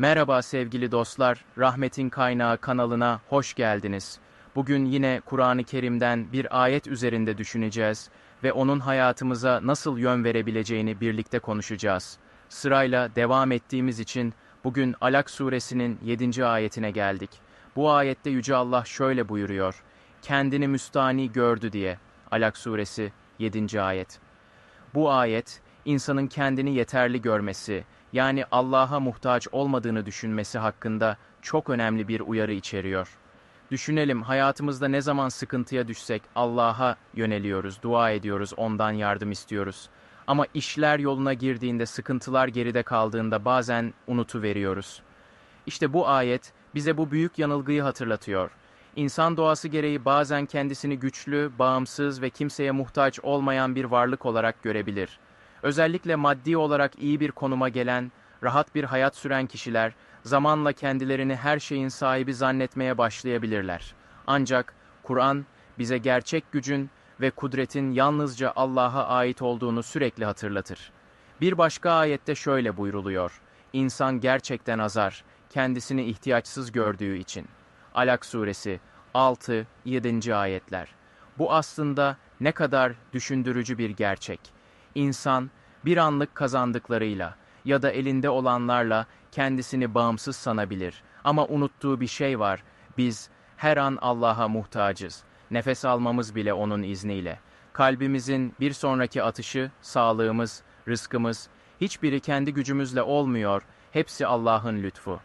Merhaba sevgili dostlar, Rahmetin Kaynağı kanalına hoş geldiniz. Bugün yine Kur'an-ı Kerim'den bir ayet üzerinde düşüneceğiz ve onun hayatımıza nasıl yön verebileceğini birlikte konuşacağız. Sırayla devam ettiğimiz için bugün Alak suresinin 7. ayetine geldik. Bu ayette Yüce Allah şöyle buyuruyor. Kendini müstani gördü diye. Alak suresi 7. ayet. Bu ayet, insanın kendini yeterli görmesi, yani Allah'a muhtaç olmadığını düşünmesi hakkında çok önemli bir uyarı içeriyor. Düşünelim hayatımızda ne zaman sıkıntıya düşsek Allah'a yöneliyoruz, dua ediyoruz, ondan yardım istiyoruz. Ama işler yoluna girdiğinde, sıkıntılar geride kaldığında bazen unutu veriyoruz. İşte bu ayet bize bu büyük yanılgıyı hatırlatıyor. İnsan doğası gereği bazen kendisini güçlü, bağımsız ve kimseye muhtaç olmayan bir varlık olarak görebilir. Özellikle maddi olarak iyi bir konuma gelen, rahat bir hayat süren kişiler zamanla kendilerini her şeyin sahibi zannetmeye başlayabilirler. Ancak Kur'an bize gerçek gücün ve kudretin yalnızca Allah'a ait olduğunu sürekli hatırlatır. Bir başka ayette şöyle buyruluyor. İnsan gerçekten azar, kendisini ihtiyaçsız gördüğü için. Alak suresi 6-7. ayetler. Bu aslında ne kadar düşündürücü bir gerçek. İnsan bir anlık kazandıklarıyla ya da elinde olanlarla kendisini bağımsız sanabilir. Ama unuttuğu bir şey var. Biz her an Allah'a muhtacız. Nefes almamız bile O'nun izniyle. Kalbimizin bir sonraki atışı, sağlığımız, rızkımız, hiçbiri kendi gücümüzle olmuyor, hepsi Allah'ın lütfu.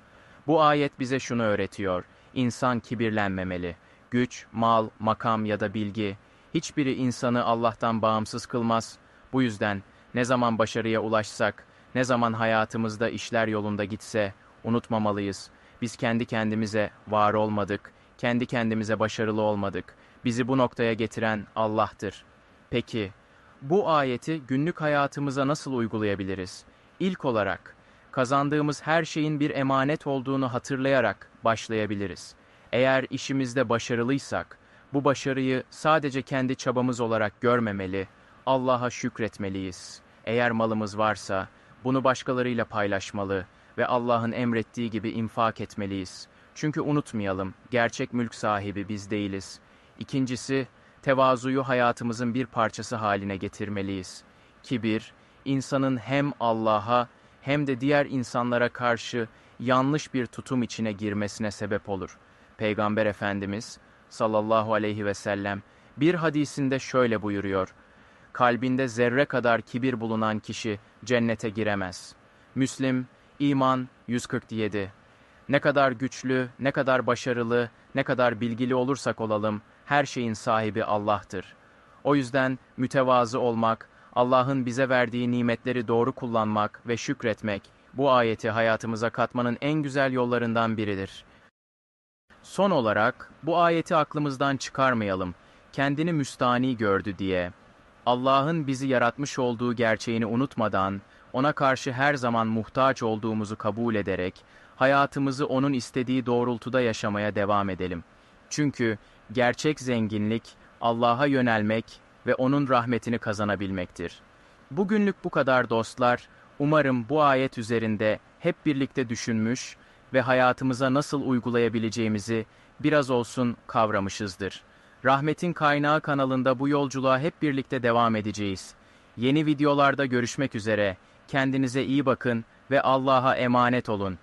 Bu ayet bize şunu öğretiyor. İnsan kibirlenmemeli. Güç, mal, makam ya da bilgi, hiçbiri insanı Allah'tan bağımsız kılmaz. Bu yüzden ne zaman başarıya ulaşsak, ne zaman hayatımızda işler yolunda gitse unutmamalıyız. Biz kendi kendimize var olmadık, kendi kendimize başarılı olmadık. Bizi bu noktaya getiren Allah'tır. Peki, bu ayeti günlük hayatımıza nasıl uygulayabiliriz? İlk olarak, kazandığımız her şeyin bir emanet olduğunu hatırlayarak başlayabiliriz. Eğer işimizde başarılıysak, bu başarıyı sadece kendi çabamız olarak görmemeli, Allah'a şükretmeliyiz. Eğer malımız varsa, bunu başkalarıyla paylaşmalı ve Allah'ın emrettiği gibi infak etmeliyiz. Çünkü unutmayalım, gerçek mülk sahibi biz değiliz. İkincisi, tevazuyu hayatımızın bir parçası haline getirmeliyiz. Kibir, insanın hem Allah'a hem de diğer insanlara karşı yanlış bir tutum içine girmesine sebep olur. Peygamber Efendimiz sallallahu aleyhi ve sellem bir hadisinde şöyle buyuruyor kalbinde zerre kadar kibir bulunan kişi cennete giremez. Müslim, İman 147 Ne kadar güçlü, ne kadar başarılı, ne kadar bilgili olursak olalım, her şeyin sahibi Allah'tır. O yüzden mütevazı olmak, Allah'ın bize verdiği nimetleri doğru kullanmak ve şükretmek, bu ayeti hayatımıza katmanın en güzel yollarından biridir. Son olarak, bu ayeti aklımızdan çıkarmayalım, kendini müstani gördü diye. Allah'ın bizi yaratmış olduğu gerçeğini unutmadan, ona karşı her zaman muhtaç olduğumuzu kabul ederek, hayatımızı onun istediği doğrultuda yaşamaya devam edelim. Çünkü gerçek zenginlik, Allah'a yönelmek ve onun rahmetini kazanabilmektir. Bugünlük bu kadar dostlar, umarım bu ayet üzerinde hep birlikte düşünmüş ve hayatımıza nasıl uygulayabileceğimizi biraz olsun kavramışızdır. Rahmetin Kaynağı kanalında bu yolculuğa hep birlikte devam edeceğiz. Yeni videolarda görüşmek üzere. Kendinize iyi bakın ve Allah'a emanet olun.